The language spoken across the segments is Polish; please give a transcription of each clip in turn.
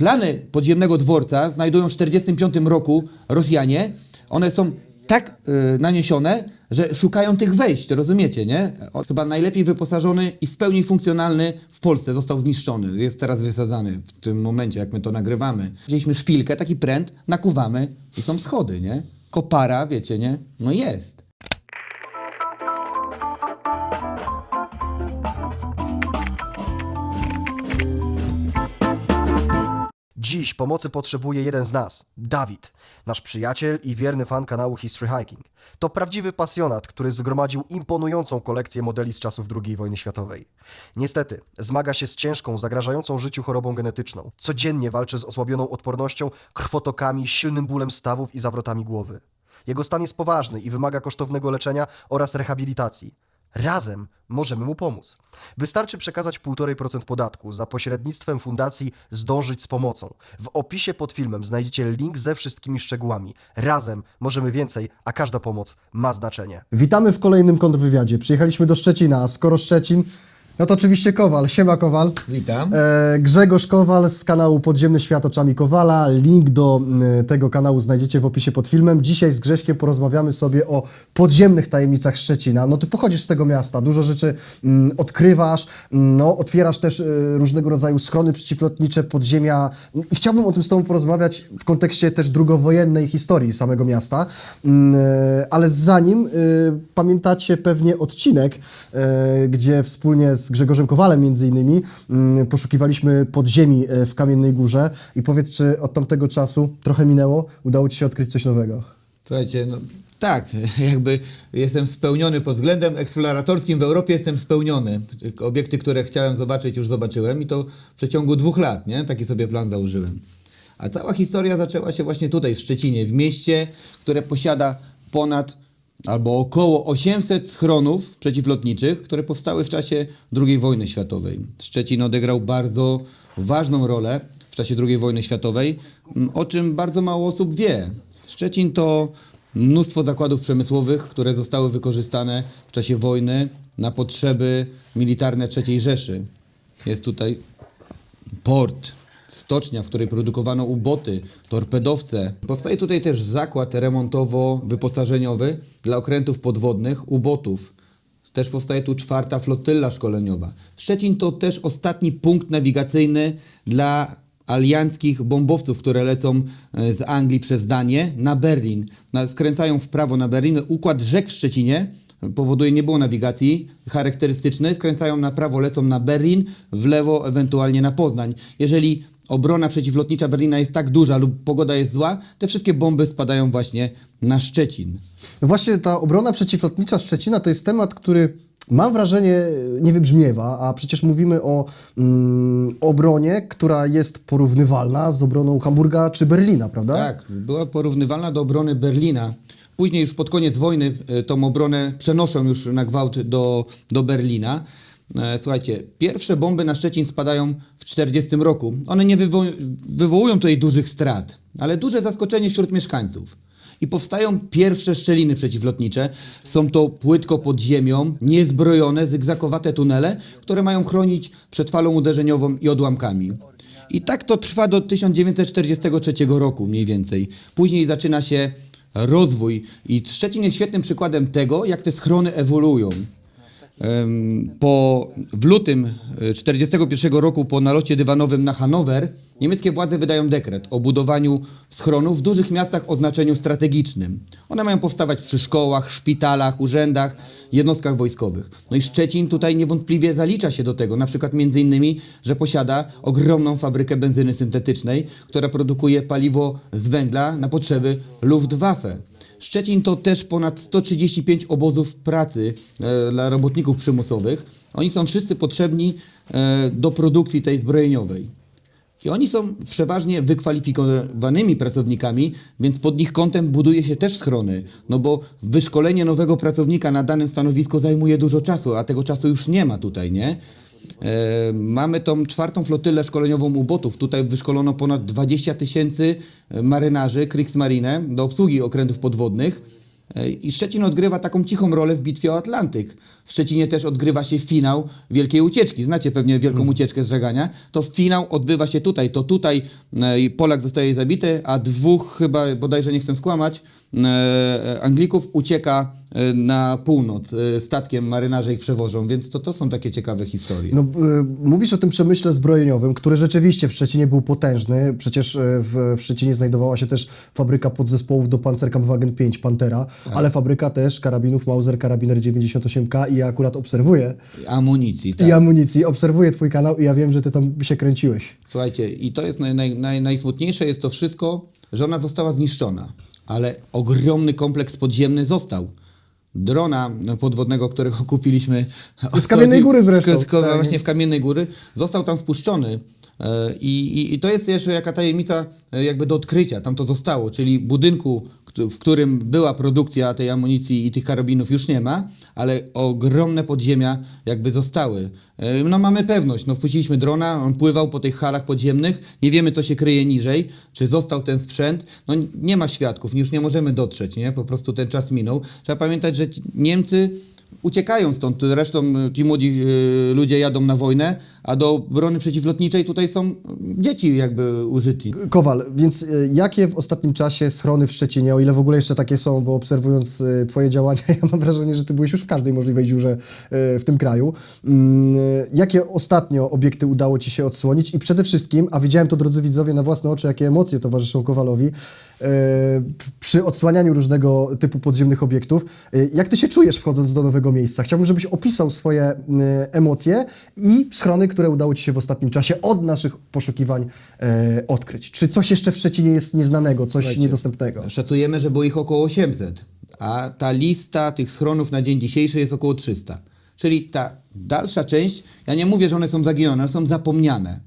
plany podziemnego dworca znajdują w 1945 roku Rosjanie. One są tak y, naniesione, że szukają tych wejść, rozumiecie, nie? On chyba najlepiej wyposażony i w pełni funkcjonalny w Polsce został zniszczony. Jest teraz wysadzany w tym momencie, jak my to nagrywamy. Wzięliśmy szpilkę, taki pręt, nakuwamy i są schody, nie? Kopara, wiecie, nie? No jest. Dziś pomocy potrzebuje jeden z nas, Dawid, nasz przyjaciel i wierny fan kanału History Hiking. To prawdziwy pasjonat, który zgromadził imponującą kolekcję modeli z czasów II wojny światowej. Niestety, zmaga się z ciężką, zagrażającą życiu chorobą genetyczną. Codziennie walczy z osłabioną odpornością, krwotokami, silnym bólem stawów i zawrotami głowy. Jego stan jest poważny i wymaga kosztownego leczenia oraz rehabilitacji. Razem możemy mu pomóc. Wystarczy przekazać 1,5% podatku za pośrednictwem fundacji Zdążyć z pomocą. W opisie pod filmem znajdziecie link ze wszystkimi szczegółami. Razem możemy więcej, a każda pomoc ma znaczenie. Witamy w kolejnym kontrwywiadzie. Przyjechaliśmy do Szczecina, a skoro Szczecin, no to oczywiście Kowal. Siema Kowal. Witam. E, Grzegorz Kowal z kanału Podziemny Świat Oczami Kowala. Link do tego kanału znajdziecie w opisie pod filmem. Dzisiaj z Grześkiem porozmawiamy sobie o podziemnych tajemnicach Szczecina. No ty pochodzisz z tego miasta, dużo rzeczy mm, odkrywasz, mm, no otwierasz też y, różnego rodzaju schrony przeciwlotnicze, podziemia. I chciałbym o tym z tobą porozmawiać w kontekście też drugowojennej historii samego miasta. Mm, e, ale zanim y, pamiętacie pewnie odcinek, e, gdzie wspólnie z Grzegorzem Kowalem między innymi mm, poszukiwaliśmy podziemi e, w Kamiennej Górze i powiedz, czy od tamtego czasu trochę minęło, udało Ci się odkryć coś nowego? Słuchajcie, no tak, jakby jestem spełniony pod względem eksploratorskim w Europie jestem spełniony. Obiekty, które chciałem zobaczyć, już zobaczyłem i to w przeciągu dwóch lat, nie? Taki sobie plan założyłem. A cała historia zaczęła się właśnie tutaj, w Szczecinie, w mieście, które posiada ponad albo około 800 schronów przeciwlotniczych, które powstały w czasie II wojny światowej. Szczecin odegrał bardzo ważną rolę w czasie II wojny światowej, o czym bardzo mało osób wie. Szczecin to mnóstwo zakładów przemysłowych, które zostały wykorzystane w czasie wojny na potrzeby militarne III Rzeszy. Jest tutaj port, stocznia, w której produkowano uboty, torpedowce. Powstaje tutaj też zakład remontowo-wyposażeniowy dla okrętów podwodnych, ubotów. Też powstaje tu czwarta flotylla szkoleniowa. Szczecin to też ostatni punkt nawigacyjny dla alianckich bombowców, które lecą e, z Anglii przez Danię na Berlin. Skręcają w prawo na Berlin. Układ rzek w Szczecinie powoduje, nie było nawigacji charakterystycznej, skręcają na prawo, lecą na Berlin, w lewo ewentualnie na Poznań. Jeżeli obrona przeciwlotnicza Berlina jest tak duża lub pogoda jest zła, te wszystkie bomby spadają właśnie na Szczecin. No właśnie ta obrona przeciwlotnicza Szczecina to jest temat, który mam wrażenie nie wybrzmiewa, a przecież mówimy o mm, obronie, która jest porównywalna z obroną Hamburga czy Berlina, prawda? Tak, była porównywalna do obrony Berlina. Później już pod koniec wojny e, tą obronę przenoszą już na gwałt do, do Berlina. E, Słuchajcie, pierwsze bomby na Szczecin spadają w 40 roku. One nie wywo- wywołują tutaj dużych strat, ale duże zaskoczenie wśród mieszkańców. I powstają pierwsze szczeliny przeciwlotnicze. Są to płytko pod ziemią, niezbrojone, zygzakowate tunele, które mają chronić przed falą uderzeniową i odłamkami. I tak to trwa do 1943 roku mniej więcej. Później zaczyna się rozwój i Szczecin jest świetnym przykładem tego, jak te schrony ewoluują. Po, w lutym 1941 roku po nalocie dywanowym na Hanower niemieckie władze wydają dekret o budowaniu schronów w dużych miastach o znaczeniu strategicznym. One mają powstawać przy szkołach, szpitalach, urzędach, jednostkach wojskowych. No i Szczecin tutaj niewątpliwie zalicza się do tego, na przykład między innymi, że posiada ogromną fabrykę benzyny syntetycznej, która produkuje paliwo z węgla na potrzeby Luftwaffe. Szczecin to też ponad 135 obozów pracy e, dla robotników przymusowych. Oni są wszyscy potrzebni e, do produkcji tej zbrojeniowej. I oni są przeważnie wykwalifikowanymi pracownikami, więc pod nich kątem buduje się też schrony. No bo wyszkolenie nowego pracownika na danym stanowisku zajmuje dużo czasu, a tego czasu już nie ma tutaj, nie? E, mamy tą czwartą flotylę szkoleniową ubotów. Tutaj wyszkolono ponad 20 tysięcy marynarzy Kriegsmarine do obsługi okrętów podwodnych. E, I Szczecin odgrywa taką cichą rolę w bitwie o Atlantyk. W Szczecinie też odgrywa się finał Wielkiej Ucieczki. Znacie pewnie Wielką Ucieczkę z żegania. To finał odbywa się tutaj. To tutaj e, Polak zostaje zabity, a dwóch chyba, bodajże nie chcę skłamać, e, Anglików ucieka e, na północ. E, Statkiem marynarze ich przewożą, więc to, to są takie ciekawe historie. No, mówisz o tym przemyśle zbrojeniowym, który rzeczywiście w Szczecinie był potężny. Przecież w, w Szczecinie znajdowała się też fabryka podzespołów do Panzerkampfwagen 5 Pantera, Tak. ale fabryka też karabinów Mauser Karabiner 98K i ja akurat obserwuję Amunicji, tak. i amunicji, obserwuję twój kanał i ja wiem, że ty tam się kręciłeś. Słuchajcie, i to jest naj, naj, naj, najsmutniejsze jest to wszystko, że ona została zniszczona, ale ogromny kompleks podziemny został. Drona podwodnego, którego kupiliśmy Z Kamiennej Góry zresztą. Z, z, Tak. Właśnie w Kamiennej Góry. Został tam spuszczony. E, I, i, I to jest jeszcze jaka tajemnica e, jakby do odkrycia. Tam to zostało, czyli budynku, w którym była produkcja tej amunicji i tych karabinów już nie ma, ale ogromne podziemia jakby zostały. E, No mamy pewność, no wpuściliśmy drona, on pływał po tych halach podziemnych, nie wiemy co się kryje niżej, czy został ten sprzęt, no nie ma świadków, już nie możemy dotrzeć, nie? Po prostu ten czas minął. Trzeba pamiętać, że Niemcy uciekają stąd, zresztą ci młodzi y, ludzie jadą na wojnę, a do brony przeciwlotniczej tutaj są dzieci jakby użyci. Kowal, więc y, jakie w ostatnim czasie schrony w Szczecinie, o ile w ogóle jeszcze takie są, bo obserwując y, twoje działania, ja mam wrażenie, że ty byłeś już w każdej możliwej dziurze w tym kraju. Mm, Jakie ostatnio obiekty udało ci się odsłonić i przede wszystkim, a widziałem to drodzy widzowie na własne oczy, jakie emocje towarzyszą Kowalowi, przy odsłanianiu różnego typu podziemnych obiektów. Y, Jak ty się czujesz wchodząc do nowego miejsca? Chciałbym, żebyś opisał swoje y, emocje i schrony, które udało ci się w ostatnim czasie od naszych poszukiwań y, odkryć. Czy coś jeszcze w Szczecinie jest nieznanego, coś Słuchajcie, niedostępnego? Szacujemy, że było ich około 800, a ta lista tych schronów na dzień dzisiejszy jest około 300. Czyli ta dalsza część, ja nie mówię, że one są zaginione, one są zapomniane.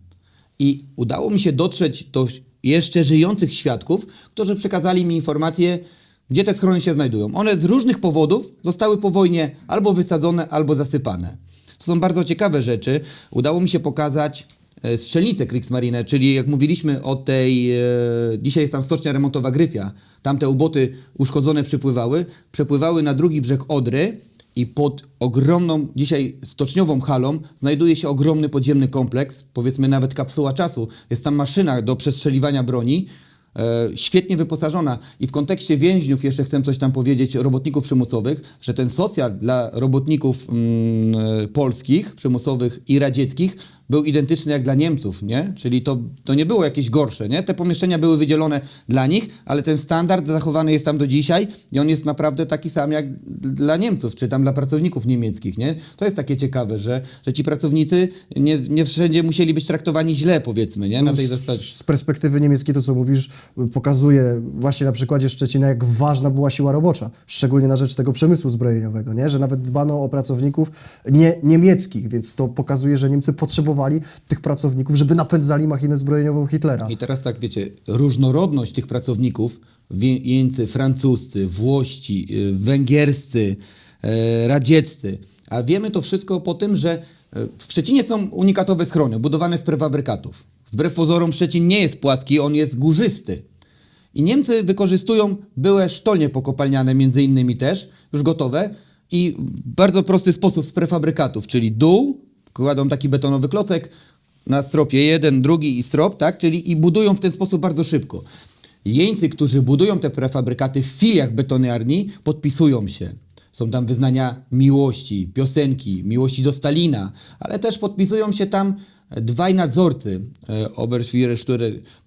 I udało mi się dotrzeć do jeszcze żyjących świadków, którzy przekazali mi informację, gdzie te schrony się znajdują. One z różnych powodów zostały po wojnie albo wysadzone, albo zasypane. To są bardzo ciekawe rzeczy. Udało mi się pokazać e, strzelnicę Kriegsmarine, czyli jak mówiliśmy o tej, e, dzisiaj jest tam stocznia remontowa Gryfia, tamte uboty uszkodzone przypływały, przepływały na drugi brzeg Odry i pod ogromną, dzisiaj stoczniową halą znajduje się ogromny podziemny kompleks, powiedzmy nawet kapsuła czasu. Jest tam maszyna do przestrzeliwania broni, świetnie wyposażona. I w kontekście więźniów jeszcze chcę coś tam powiedzieć, robotników przymusowych, że ten socjal dla robotników mm, e, polskich, przymusowych i radzieckich był identyczny jak dla Niemców, nie? Czyli to, to nie było jakieś gorsze, nie? Te pomieszczenia były wydzielone dla nich, ale ten standard zachowany jest tam do dzisiaj i on jest naprawdę taki sam jak dla Niemców, czy tam dla pracowników niemieckich, nie? To jest takie ciekawe, że, że ci pracownicy nie, nie wszędzie musieli być traktowani źle, powiedzmy, nie? Na tej zasadzie. Z perspektywy niemieckiej to, co mówisz, pokazuje właśnie na przykładzie Szczecina, jak ważna była siła robocza, szczególnie na rzecz tego przemysłu zbrojeniowego, nie? że nawet dbano o pracowników nie, niemieckich, więc to pokazuje, że Niemcy potrzebowali tych pracowników, żeby napędzali machinę zbrojeniową Hitlera. I teraz tak, wiecie, różnorodność tych pracowników, jeńcy francuscy, włości, y, węgierscy, e, radzieccy, a wiemy to wszystko po tym, że e, w Szczecinie są unikatowe schrony, budowane z prefabrykatów. Wbrew pozorom Szczecin nie jest płaski, on jest górzysty. I Niemcy wykorzystują byłe sztolnie pokopalniane między innymi też, już gotowe i bardzo prosty sposób z prefabrykatów, czyli dół, kładą taki betonowy klocek, na stropie jeden, drugi i strop, tak, czyli i budują w ten sposób bardzo szybko. Jeńcy, którzy budują te prefabrykaty w filiach betoniarni, podpisują się. Są tam wyznania miłości, piosenki, miłości do Stalina, ale też podpisują się tam dwaj nadzorcy, e, Oberschwierer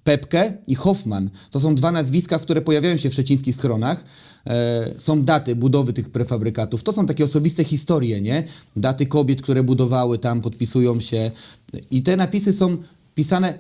Pepke i Hoffman. To są dwa nazwiska, które pojawiają się w szczecińskich schronach. E, są daty budowy tych prefabrykatów. To są takie osobiste historie, nie? Daty kobiet, które budowały tam, podpisują się. I te napisy są pisane,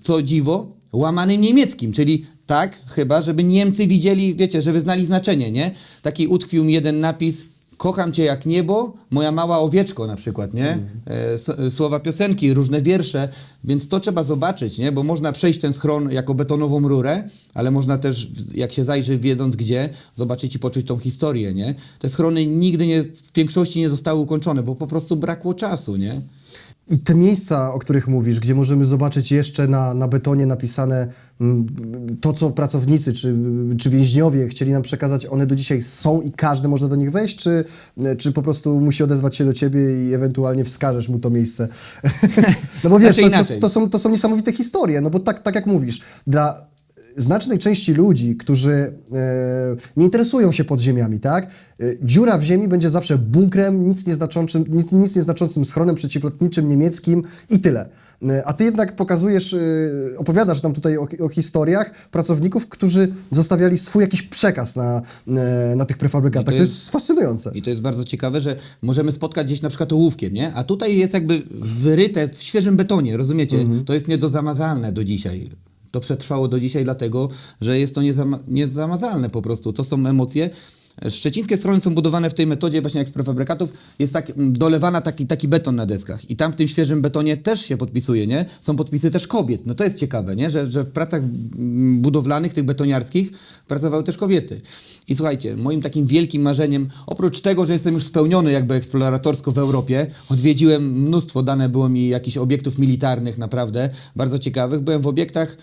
co dziwo, łamanym niemieckim, czyli tak chyba, żeby Niemcy widzieli, wiecie, żeby znali znaczenie, nie? Taki utkwił mi jeden napis, kocham cię jak niebo, moja mała owieczko na przykład, nie? E, s- e, słowa piosenki, różne wiersze, więc to trzeba zobaczyć, nie? Bo można przejść ten schron jako betonową rurę, ale można też, jak się zajrzy wiedząc gdzie, zobaczyć i poczuć tą historię, nie? Te schrony nigdy nie, w większości nie zostały ukończone, bo po prostu brakło czasu, nie? I te miejsca, o których mówisz, gdzie możemy zobaczyć jeszcze na, na betonie napisane mm, to, co pracownicy czy, czy więźniowie chcieli nam przekazać, one do dzisiaj są i każdy może do nich wejść, czy, czy po prostu musi odezwać się do ciebie i ewentualnie wskażesz mu to miejsce? no bo wiesz, Znaczy to, to, to, są, to są niesamowite historie, no bo tak, tak jak mówisz, dla znacznej części ludzi, którzy e, nie interesują się podziemiami, tak? E, dziura w ziemi będzie zawsze bunkrem, nic nieznaczącym, nic, nic nieznaczącym schronem przeciwlotniczym niemieckim i tyle. E, A ty jednak pokazujesz, opowiadasz nam tutaj o, o historiach pracowników, którzy zostawiali swój jakiś przekaz na, na tych prefabrykatach. To to jest fascynujące. I to jest bardzo ciekawe, że możemy spotkać gdzieś na przykład ołówkiem, nie? A tutaj jest jakby wyryte w świeżym betonie, rozumiecie? Mhm. To jest niedozamazalne do dzisiaj. To przetrwało do dzisiaj dlatego, że jest to niezama- niezamazalne po prostu. To są emocje. Szczecińskie strony są budowane w tej metodzie właśnie jak z prefabrykatów. Jest tak mm, dolewana taki, taki beton na deskach. I tam w tym świeżym betonie też się podpisuje, nie? Są podpisy też kobiet. No to jest ciekawe, nie? Że, że w pracach mm, budowlanych, tych betoniarskich pracowały też kobiety. I słuchajcie, moim takim wielkim marzeniem, oprócz tego, że jestem już spełniony jakby eksploratorsko w Europie, odwiedziłem mnóstwo, dane było mi jakichś obiektów militarnych naprawdę, bardzo ciekawych. Byłem w obiektach,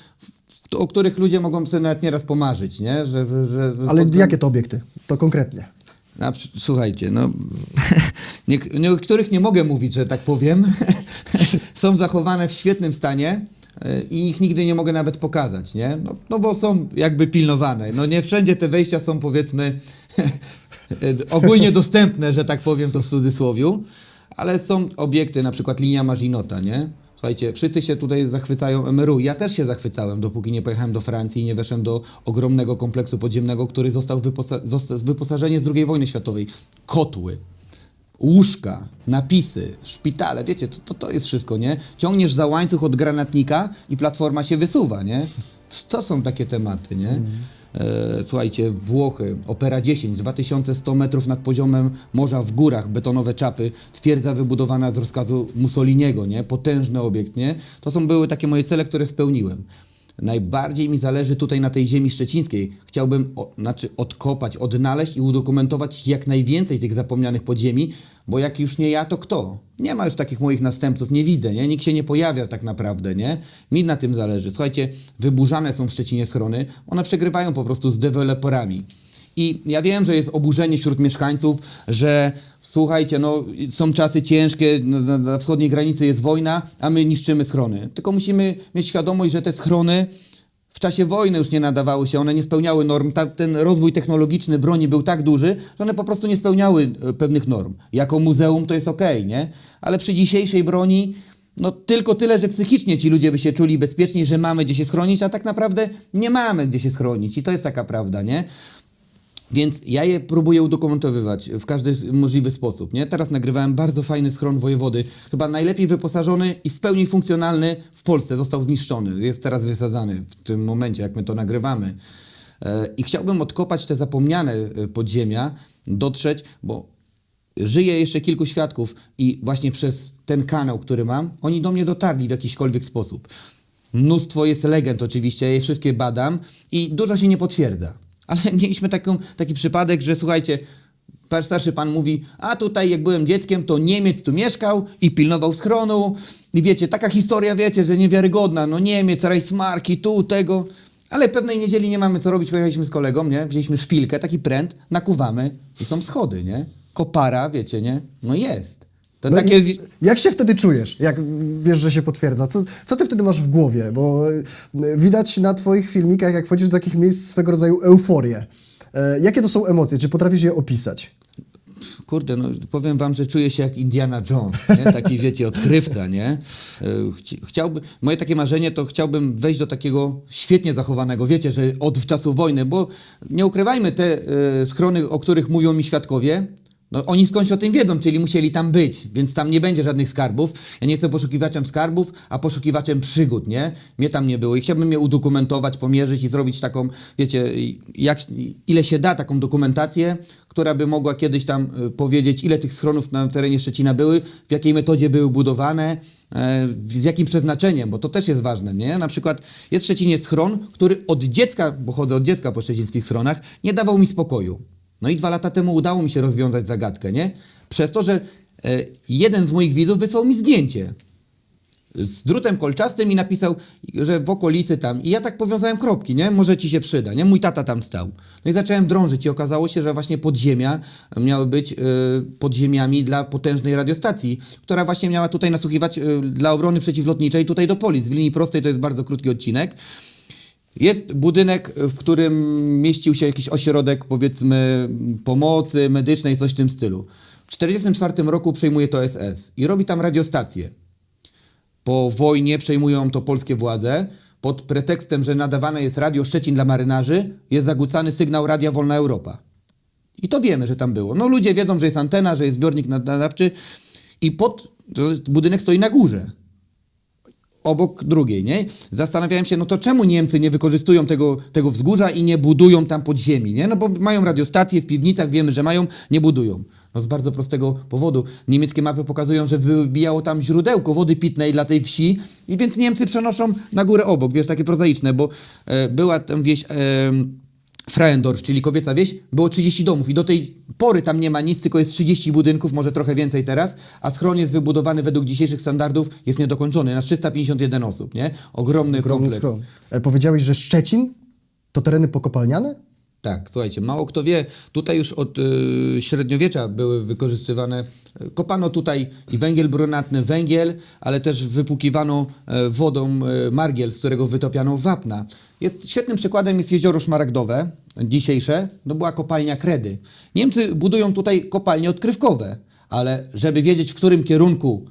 o których ludzie mogą sobie nawet nieraz pomarzyć, nie? Że, że, że, Ale pod- jakie to obiekty? To konkretnie. na, słuchajcie, no niek- niektórych nie mogę mówić, że tak powiem. są zachowane w świetnym stanie e, i ich nigdy nie mogę nawet pokazać, nie? No, no bo są jakby pilnowane. No nie wszędzie te wejścia są powiedzmy ogólnie dostępne, że tak powiem to w cudzysłowiu, ale są obiekty, na przykład linia Marzinota, nie? Słuchajcie, wszyscy się tutaj zachwycają MRU. Ja też się zachwycałem, dopóki nie pojechałem do Francji i nie weszłem do ogromnego kompleksu podziemnego, który został wyposa- z II wojny światowej. Kotły, łóżka, napisy, szpitale, wiecie, to, to, to jest wszystko, nie? Ciągniesz za łańcuch od granatnika i platforma się wysuwa, nie? To są takie tematy, nie? E, słuchajcie, Włochy, Opera 10, 2100 metrów nad poziomem morza w górach, betonowe czapy, twierdza wybudowana z rozkazu Mussoliniego, nie? Potężny obiekt, nie? To są były takie moje cele, które spełniłem. Najbardziej mi zależy tutaj na tej ziemi szczecińskiej. Chciałbym o, znaczy odkopać, odnaleźć i udokumentować jak najwięcej tych zapomnianych podziemi, bo jak już nie ja, to kto? Nie ma już takich moich następców, nie widzę, nie? Nikt się nie pojawia tak naprawdę, nie? Mi na tym zależy. Słuchajcie, wyburzane są w Szczecinie schrony, one przegrywają po prostu z deweloperami. I ja wiem, że jest oburzenie wśród mieszkańców, że słuchajcie, no są czasy ciężkie, na, na, wschodniej granicy jest wojna, a my niszczymy schrony. Tylko musimy mieć świadomość, że te schrony w czasie wojny już nie nadawały się, one nie spełniały norm. Ta, ten rozwój technologiczny broni był tak duży, że one po prostu nie spełniały e, pewnych norm. Jako muzeum to jest okej, nie? Ale przy dzisiejszej broni no tylko tyle, że psychicznie ci ludzie by się czuli bezpieczniej, że mamy gdzie się schronić, a tak naprawdę nie mamy gdzie się schronić. I to jest taka prawda, nie? Więc ja je próbuję udokumentowywać w każdy możliwy sposób. Nie? Teraz nagrywałem bardzo fajny schron wojewody, chyba najlepiej wyposażony i w pełni funkcjonalny w Polsce. Został zniszczony, jest teraz wysadzany w tym momencie, jak my to nagrywamy. E, I chciałbym odkopać te zapomniane e, podziemia, dotrzeć, bo żyje jeszcze kilku świadków i właśnie przez ten kanał, który mam, oni do mnie dotarli w jakiśkolwiek sposób. Mnóstwo jest legend oczywiście, ja je wszystkie badam i dużo się nie potwierdza. Ale mieliśmy taką, taki przypadek, że słuchajcie, starszy pan mówi, a tutaj jak byłem dzieckiem, to Niemiec tu mieszkał i pilnował schronu i wiecie, taka historia, wiecie, że niewiarygodna, no Niemiec, Reichsmarki, tu, tego. Ale pewnej niedzieli nie mamy co robić, pojechaliśmy z kolegą, nie? Wzięliśmy szpilkę, taki pręt, nakuwamy i są schody, nie? Kopara, wiecie, nie? No jest. To No takie... Jak się wtedy czujesz, jak wiesz, że się potwierdza? Co, co ty wtedy masz w głowie? Bo y, widać na twoich filmikach, jak wchodzisz do takich miejsc, swego rodzaju euforię. E, jakie to są emocje? Czy potrafisz je opisać? Kurde, no powiem wam, że czuję się jak Indiana Jones, nie? Taki, wiecie, odkrywca, nie? E, chci- Chciałby, moje takie marzenie to chciałbym wejść do takiego świetnie zachowanego, wiecie, że od czasu wojny, bo nie ukrywajmy, te e, schrony, o których mówią mi świadkowie, no oni skądś o tym wiedzą, czyli musieli tam być, więc tam nie będzie żadnych skarbów. Ja nie jestem poszukiwaczem skarbów, a poszukiwaczem przygód, nie? Mnie tam nie było i chciałbym je udokumentować, pomierzyć i zrobić taką, wiecie, jak, ile się da taką dokumentację, która by mogła kiedyś tam y, powiedzieć, ile tych schronów na terenie Szczecina były, w jakiej metodzie były budowane, e, z jakim przeznaczeniem, bo to też jest ważne, nie? Na przykład jest w Szczecinie schron, który od dziecka, bo chodzę od dziecka po szczecińskich schronach, nie dawał mi spokoju. No i dwa lata temu udało mi się rozwiązać zagadkę, nie? Przez to, że e, jeden z moich widzów wysłał mi zdjęcie. z drutem kolczastym i napisał, że w okolicy tam. I ja tak powiązałem kropki, nie? Może ci się przyda, nie? Mój tata tam stał. No i zacząłem drążyć i okazało się, że właśnie podziemia miały być y, podziemiami dla potężnej radiostacji, która właśnie miała tutaj nasłuchiwać y, dla obrony przeciwlotniczej tutaj do Polic. W linii prostej to jest bardzo krótki odcinek. Jest budynek, w którym mieścił się jakiś ośrodek, powiedzmy, pomocy medycznej, coś w tym stylu. W 1944 roku przejmuje to SS i robi tam radiostację. Po wojnie przejmują to polskie władze. Pod pretekstem, że nadawane jest radio Szczecin dla marynarzy, jest zagłócany sygnał Radia Wolna Europa. I to wiemy, że tam było. No ludzie wiedzą, że jest antena, że jest zbiornik nadawczy i pod, budynek stoi na górze obok drugiej, nie? Zastanawiałem się, no to czemu Niemcy nie wykorzystują tego, tego wzgórza i nie budują tam podziemi, nie? No bo mają radiostacje w piwnicach, wiemy, że mają, nie budują. No z bardzo prostego powodu. Niemieckie mapy pokazują, że wybijało tam źródełko wody pitnej dla tej wsi i więc Niemcy przenoszą na górę obok, wiesz, takie prozaiczne, bo e, była tam wieś... E, Frauendorf, czyli kobieca wieś, było 30 domów i do tej pory tam nie ma nic, tylko jest 30 budynków, może trochę więcej teraz, a schron jest wybudowany według dzisiejszych standardów, jest niedokończony, na 351 osób, nie? Ogromny, Ogromny kompleks. schron. E, Powiedziałeś, że Szczecin to tereny pokopalniane? Tak, słuchajcie, mało kto wie, tutaj już od y, średniowiecza były wykorzystywane, y, kopano tutaj i węgiel brunatny, węgiel, ale też wypłukiwano e, wodą e, margiel, z którego wytopiano wapna. Jest, świetnym przykładem jest jezioro Szmaragdowe, dzisiejsze, to była kopalnia Kredy. Niemcy budują tutaj kopalnie odkrywkowe, ale żeby wiedzieć, w którym kierunku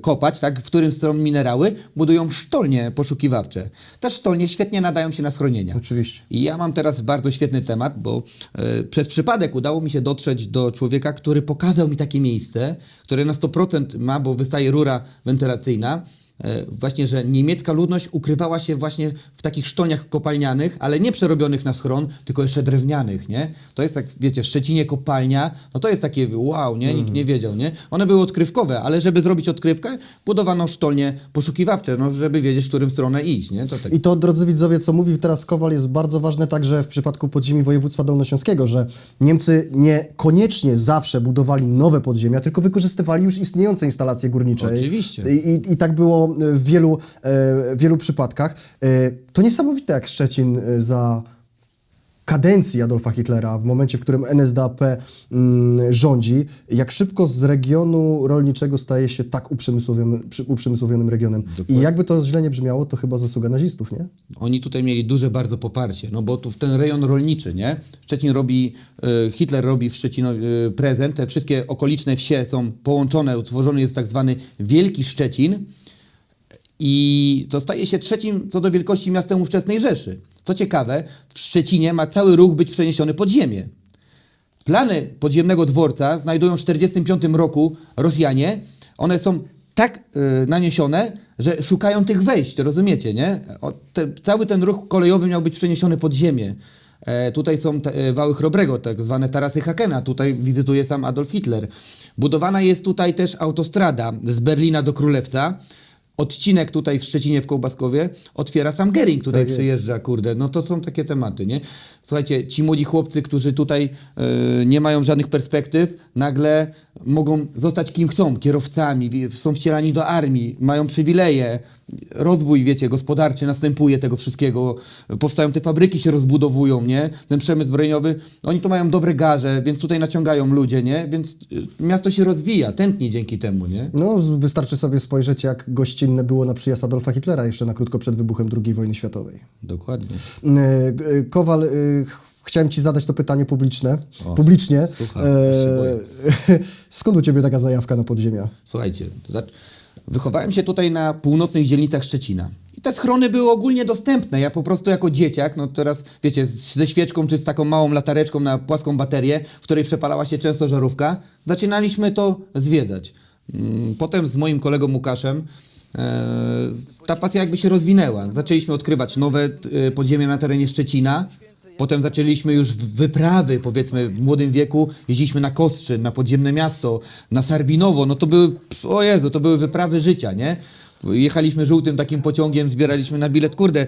kopać, tak, w którym są minerały, budują sztolnie poszukiwawcze. Te sztolnie świetnie nadają się na schronienia. Oczywiście. I ja mam teraz bardzo świetny temat, bo e, przez przypadek udało mi się dotrzeć do człowieka, który pokazał mi takie miejsce, które na 100% ma, bo wystaje rura wentylacyjna. E, właśnie, że niemiecka ludność ukrywała się właśnie w takich sztoniach kopalnianych, ale nie przerobionych na schron, tylko jeszcze drewnianych, nie? To jest tak, wiecie, w Szczecinie kopalnia, no to jest takie wow, nie? Nikt nie wiedział, nie? One były odkrywkowe, ale żeby zrobić odkrywkę, budowano sztolnie poszukiwawcze, no żeby wiedzieć, w którym stronę iść, nie? To tak. I to, drodzy widzowie, co mówił teraz Kowal, jest bardzo ważne także w przypadku podziemi województwa dolnośląskiego, że Niemcy niekoniecznie zawsze budowali nowe podziemia, tylko wykorzystywali już istniejące instalacje górnicze. Oczywiście. I, i, i tak było w wielu, e, wielu przypadkach. E, to niesamowite, jak Szczecin e, za kadencji Adolfa Hitlera, w momencie, w którym NSDAP mm, rządzi, jak szybko z regionu rolniczego staje się tak uprzemysłowionym, uprzemysłowionym regionem. I jakby to źle nie brzmiało, to chyba zasługa nazistów, nie? Oni tutaj mieli duże bardzo poparcie, no bo tu w ten rejon rolniczy, nie? Szczecin robi, Hitler robi w Szczecinu e, prezent, te wszystkie okoliczne wsie są połączone, utworzony jest tak zwany Wielki Szczecin i to staje się trzecim co do wielkości miastem ówczesnej Rzeszy. Co ciekawe, w Szczecinie ma cały ruch być przeniesiony pod ziemię. Plany podziemnego dworca znajdują w 1945 roku Rosjanie. One są tak y, naniesione, że szukają tych wejść, rozumiecie, nie? O, te, cały ten ruch kolejowy miał być przeniesiony pod ziemię. E, tutaj są te, e, wały Chrobrego, tak zwane tarasy Hakena. Tutaj wizytuje sam Adolf Hitler. Budowana jest tutaj też autostrada z Berlina do Królewca. Odcinek tutaj w Szczecinie w Kołbaskowie otwiera sam Gering, tutaj Tak jest. przyjeżdża, kurde. No to są takie tematy, nie? Słuchajcie, ci młodzi chłopcy, którzy tutaj e, nie mają żadnych perspektyw, nagle mogą zostać kim chcą, kierowcami, są wcielani do armii, mają przywileje, rozwój, wiecie, gospodarczy następuje tego wszystkiego, powstają te fabryki, się rozbudowują, nie? Ten przemysł zbrojeniowy, oni tu mają dobre garze, więc tutaj naciągają ludzie, nie? Więc y, miasto się rozwija, tętni dzięki temu, nie? No, wystarczy sobie spojrzeć, jak gościnne było na przyjazd Adolfa Hitlera jeszcze na krótko przed wybuchem II wojny światowej. Dokładnie. Y, y, Kowal, chciałem Ci zadać to pytanie publiczne. O, publicznie. słucham, się skąd u Ciebie taka zajawka na podziemia? Słuchajcie, wychowałem się tutaj na północnych dzielnicach Szczecina. I te schrony były ogólnie dostępne. Ja po prostu jako dzieciak, no teraz wiecie, ze świeczką czy z taką małą latareczką na płaską baterię, w której przepalała się często żarówka, zaczynaliśmy to zwiedzać. Mm, Potem z moim kolegą Łukaszem e, ta pasja jakby się rozwinęła. Zaczęliśmy odkrywać nowe e, podziemia na terenie Szczecina. Potem zaczęliśmy już wyprawy, powiedzmy, w młodym wieku. Jeździliśmy na Kostrzyn, na podziemne miasto, na Sarbinowo. No to były, o Jezu, to były wyprawy życia, nie? Jechaliśmy żółtym takim pociągiem, zbieraliśmy na bilet, kurde.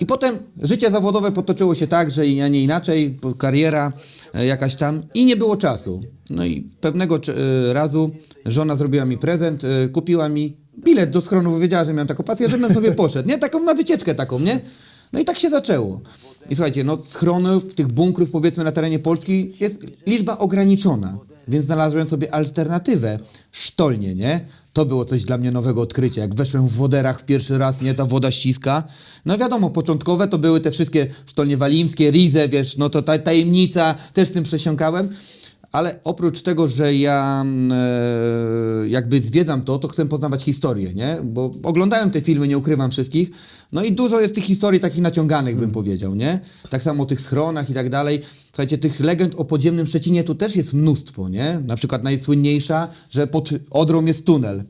I potem życie zawodowe potoczyło się tak, że ja nie inaczej, kariera e, jakaś tam i nie było czasu. No i pewnego e, razu żona zrobiła mi prezent, e, kupiła mi bilet do schronu, bo wiedziała, że miałem taką pasję, żebym sobie poszedł, nie? Taką na wycieczkę taką, nie? No i tak się zaczęło. I słuchajcie, no schronów, tych bunkrów powiedzmy na terenie Polski jest liczba ograniczona, więc znalazłem sobie alternatywę, sztolnie, nie? To było coś dla mnie nowego odkrycia. Jak weszłem w woderach w pierwszy raz, nie, ta woda ściska. No wiadomo, początkowe to były te wszystkie sztolnie walimskie, Rize, wiesz, no to ta tajemnica, też tym przesiąkałem. Ale oprócz tego, że ja mm, e, jakby zwiedzam to, to chcę poznawać historię, nie? Bo oglądałem te filmy, nie ukrywam wszystkich. No i dużo jest tych historii takich naciąganych, bym powiedział, nie? Tak samo o tych schronach i tak dalej. Słuchajcie, tych legend o podziemnym Szczecinie tu też jest mnóstwo, nie? Na przykład najsłynniejsza, że pod Odrą jest tunel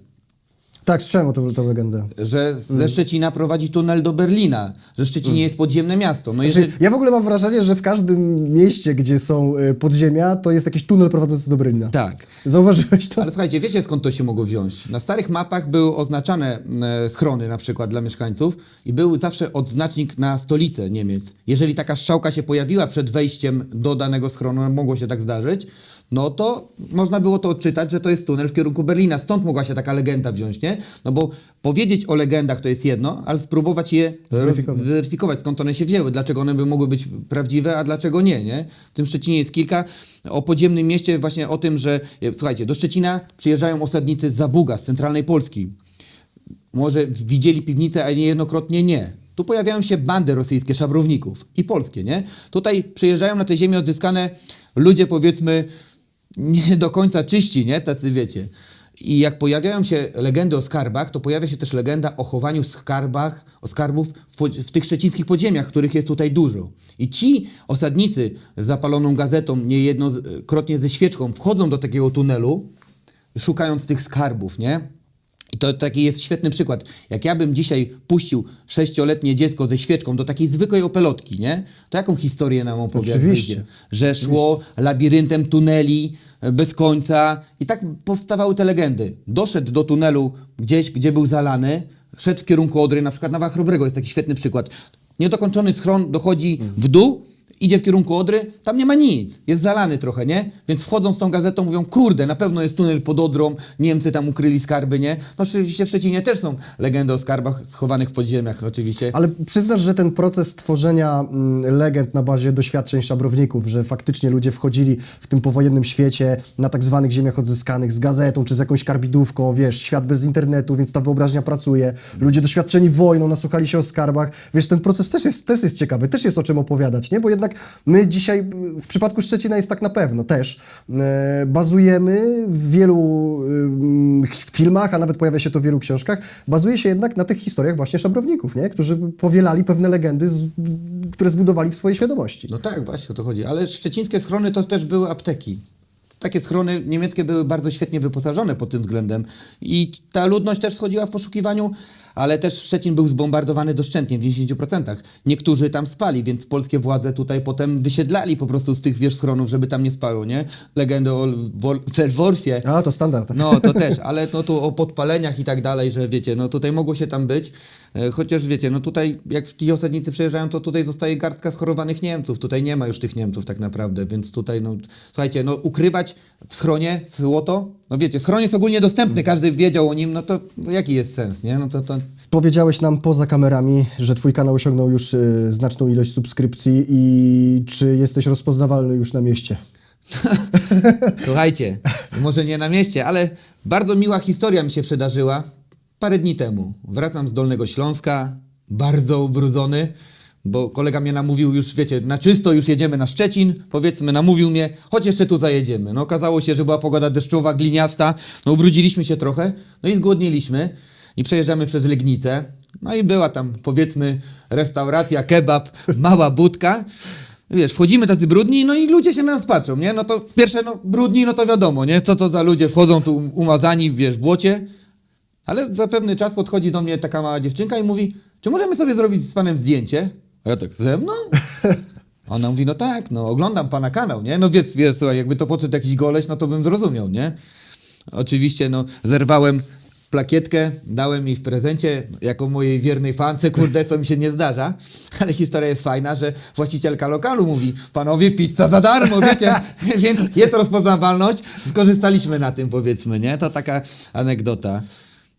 Tak, słyszałem o tą, tą legendę. że ze Szczecina prowadzi tunel do Berlina, że w Szczecinie jest podziemne miasto. No jeżeli... Ja w ogóle mam wrażenie, że w każdym mieście, gdzie są e, podziemia, to jest jakiś tunel prowadzący do Berlina. Tak. Zauważyłeś to? Ale słuchajcie, wiecie skąd to się mogło wziąć? Na starych mapach były oznaczane e, schrony na przykład dla mieszkańców i był zawsze odznacznik na stolicę Niemiec. Jeżeli taka strzałka się pojawiła przed wejściem do danego schronu, mogło się tak zdarzyć, no to można było to odczytać, że to jest tunel w kierunku Berlina. Stąd mogła się taka legenda wziąć, nie? No bo powiedzieć o legendach to jest jedno, ale spróbować je Zweryfikować. weryfikować, skąd one się wzięły, dlaczego one by mogły być prawdziwe, a dlaczego nie, nie? W tym Szczecinie jest kilka. O podziemnym mieście właśnie o tym, że słuchajcie, do Szczecina przyjeżdżają osadnicy z Zabuga, z centralnej Polski. Może widzieli piwnicę, a niejednokrotnie nie. Tu pojawiają się bandy rosyjskie szabrowników i polskie, nie? Tutaj przyjeżdżają na te ziemie odzyskane ludzie, powiedzmy, nie do końca czyści, nie? Tacy wiecie. I jak pojawiają się legendy o skarbach, to pojawia się też legenda o chowaniu skarbach, o skarbów w, w tych szczecińskich podziemiach, których jest tutaj dużo. I ci osadnicy z zapaloną gazetą, niejednokrotnie ze świeczką, wchodzą do takiego tunelu, szukając tych skarbów, nie? I to taki jest świetny przykład. Jak ja bym dzisiaj puścił sześcioletnie dziecko ze świeczką do takiej zwykłej opelotki, nie? To jaką historię nam opowie? jak Oczywiście. Że szło labiryntem tuneli e, bez końca i tak powstawały te legendy. Doszedł do tunelu gdzieś, gdzie był zalany, szedł w kierunku Odry, na przykład na Wachrobrego jest taki świetny przykład. Niedokończony schron dochodzi w dół, idzie w kierunku Odry, tam nie ma nic, jest zalany trochę, nie? Więc wchodzą z tą gazetą, mówią, kurde, na pewno jest tunel pod Odrą, Niemcy tam ukryli skarby, nie? No oczywiście w Szczecinie też są legendy o skarbach schowanych w podziemiach, oczywiście. Ale przyznasz, że ten proces tworzenia mm, legend na bazie doświadczeń szabrowników, że faktycznie ludzie wchodzili w tym powojennym świecie na tak zwanych ziemiach odzyskanych z gazetą czy z jakąś karbidówką, wiesz, świat bez internetu, więc ta wyobraźnia pracuje. Ludzie doświadczeni wojną, nasłuchali się o skarbach. Wiesz, ten proces też jest, też jest ciekawy, też jest o czym opowiadać, nie? Bo jednak my dzisiaj, w przypadku Szczecina jest tak na pewno też, e, bazujemy w wielu ym, filmach, a nawet pojawia się to w wielu książkach, bazuje się jednak na tych historiach właśnie szabrowników, nie? którzy powielali pewne legendy, które zbudowali w swojej świadomości. No tak, właśnie o to chodzi. Ale szczecińskie schrony to też były apteki. Takie schrony niemieckie były bardzo świetnie wyposażone pod tym względem i ta ludność też schodziła w poszukiwaniu, ale też Szczecin był zbombardowany doszczętnie w 90%. Niektórzy tam spali, więc polskie władze tutaj potem wysiedlali po prostu z tych wiesz schronów, żeby tam nie spało, nie? Legendy o Wol- Werworfie. A, to standard. No, to też, ale no tu o podpaleniach i tak dalej, że wiecie, no tutaj mogło się tam być, e, chociaż wiecie, no tutaj jak ci osadnicy przyjeżdżają, to tutaj zostaje garstka schorowanych Niemców, tutaj nie ma już tych Niemców tak naprawdę, więc tutaj, no, słuchajcie, no ukrywać w schronie złoto, no wiecie, schron jest ogólnie dostępny, każdy wiedział o nim, no to no, jaki jest sens, nie? No to, to Powiedziałeś nam poza kamerami, że twój kanał osiągnął już y, znaczną ilość subskrypcji i czy jesteś rozpoznawalny już na mieście? Słuchajcie, może nie na mieście, ale bardzo miła historia mi się przydarzyła parę dni temu. Wracam z Dolnego Śląska, bardzo ubrudzony, bo kolega mnie namówił już, wiecie, na czysto już jedziemy na Szczecin, powiedzmy, namówił mnie, choć jeszcze tu zajedziemy. No okazało się, że była pogoda deszczowa, gliniasta, no ubrudziliśmy się trochę, no i zgłodniliśmy i przejeżdżamy przez Legnicę. No i była tam, powiedzmy, restauracja, kebab, mała budka. Wiesz, wchodzimy tacy brudni, no i ludzie się na nas patrzą, nie? No to pierwsze, no brudni, no to wiadomo, nie? Co to za ludzie wchodzą tu umazani, wiesz, w błocie. Ale za pewny czas podchodzi do mnie taka mała dziewczynka i mówi, czy możemy sobie zrobić z panem zdjęcie? A ja tak, ze mną? Ona mówi, no tak, no oglądam pana kanał, nie? No więc, wiesz, słuchaj, jakby to podszedł jakiś goleś, no to bym zrozumiał, nie? Oczywiście, no, zerwałem plakietkę, dałem jej w prezencie, jako mojej wiernej fance, kurde, to mi się nie zdarza, ale historia jest fajna, że właścicielka lokalu mówi, panowie, pizza za darmo, wiecie, więc jest rozpoznawalność, skorzystaliśmy na tym, powiedzmy, nie? To taka anegdota.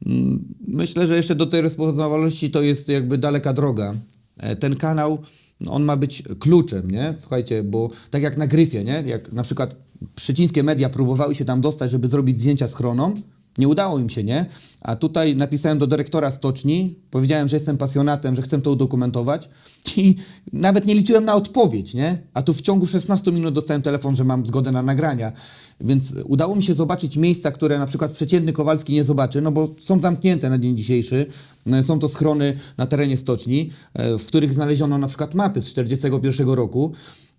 Mm, Myślę, że jeszcze do tej rozpoznawalności to jest jakby daleka droga. E, Ten kanał, no, on ma być kluczem, nie? Słuchajcie, bo tak jak na Gryfie, nie? Jak na przykład szczecińskie media próbowały się tam dostać, żeby zrobić zdjęcia z chroną, nie udało im się, nie? A tutaj napisałem do dyrektora stoczni, powiedziałem, że jestem pasjonatem, że chcę to udokumentować i nawet nie liczyłem na odpowiedź, nie? A tu w ciągu 16 minut dostałem telefon, że mam zgodę na nagrania. Więc udało mi się zobaczyć miejsca, które na przykład przeciętny Kowalski nie zobaczy, no bo są zamknięte na dzień dzisiejszy. E, Są to schrony na terenie stoczni, e, w których znaleziono na przykład mapy z 1941 roku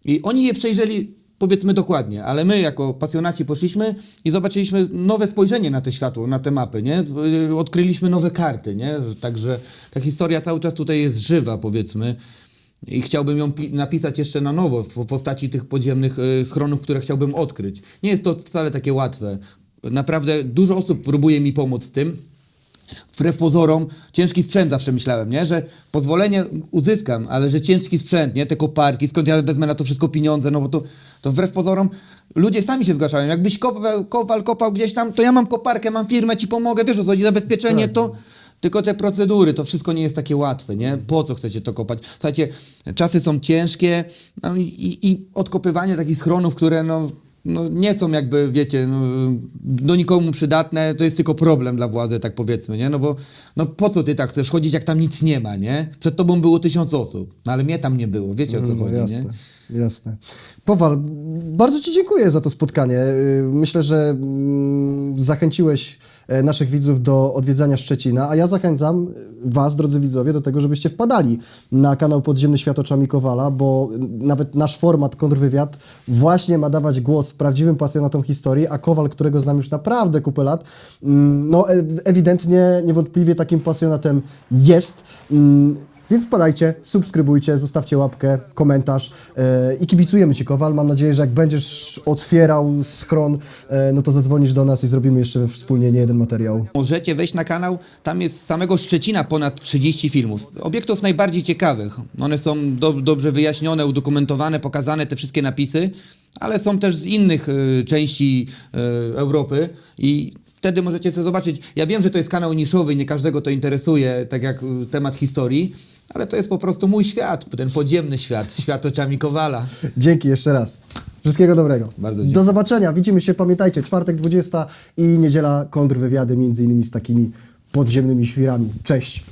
i oni je przejrzeli powiedzmy dokładnie, ale my jako pasjonaci poszliśmy i zobaczyliśmy nowe spojrzenie na te światło, na te mapy, nie? Odkryliśmy nowe karty, nie? Także ta historia cały czas tutaj jest żywa, powiedzmy. I chciałbym ją pi- napisać jeszcze na nowo w postaci tych podziemnych y, schronów, które chciałbym odkryć. Nie jest to wcale takie łatwe. Naprawdę dużo osób próbuje mi pomóc tym. Wbrew pozorom, ciężki sprzęt zawsze myślałem, nie? Że pozwolenie uzyskam, ale że ciężki sprzęt, nie? Te koparki, skąd ja wezmę na to wszystko pieniądze, no bo to, to wbrew pozorom ludzie sami się zgłaszają. Jakbyś kopał, kopał, kopał gdzieś tam, to ja mam koparkę, mam firmę, ci pomogę, wiesz o co zabezpieczenie to... Tylko te procedury, to wszystko nie jest takie łatwe, nie? Po co chcecie to kopać? Słuchajcie, czasy są ciężkie no i, i, i odkopywanie takich schronów, które no, no nie są jakby, wiecie, no, do nikomu przydatne, to jest tylko problem dla władzy, tak powiedzmy, nie? No bo no po co ty tak chcesz chodzić, jak tam nic nie ma, nie? Przed tobą było tysiąc osób, no ale mnie tam nie było, wiecie o co No, chodzi, jasne, nie? jasne. Powal, bardzo Ci dziękuję za to spotkanie. Y, Myślę, że mm, zachęciłeś naszych widzów do odwiedzania Szczecina, a ja zachęcam Was, drodzy widzowie, do tego, żebyście wpadali na kanał Podziemny Świat Oczami Kowala, bo nawet nasz format Kontrwywiad właśnie ma dawać głos prawdziwym pasjonatom historii, a Kowal, którego znam już naprawdę kupę lat, mm, no e- ewidentnie, niewątpliwie takim pasjonatem jest. Więc wpadajcie, subskrybujcie, zostawcie łapkę, komentarz e, i kibicujemy Ci, Kowal. Mam nadzieję, że jak będziesz otwierał schron, e, no to zadzwonisz do nas i zrobimy jeszcze wspólnie nie jeden materiał. Możecie wejść na kanał, tam jest z samego Szczecina ponad 30 filmów. Z Obiektów najbardziej ciekawych. One są do, dobrze wyjaśnione, udokumentowane, pokazane te wszystkie napisy, ale są też z innych y, części y, Europy i wtedy możecie sobie zobaczyć. Ja wiem, że to jest kanał niszowy nie każdego to interesuje, tak jak temat historii, ale to jest po prostu mój świat, ten podziemny świat, świat oczami Kowala. Dzięki jeszcze raz. Wszystkiego dobrego. Bardzo Do dziękuję. zobaczenia. Widzimy się, pamiętajcie, czwartek 20 i niedziela kontrwywiady między innymi z takimi podziemnymi świrami. Cześć.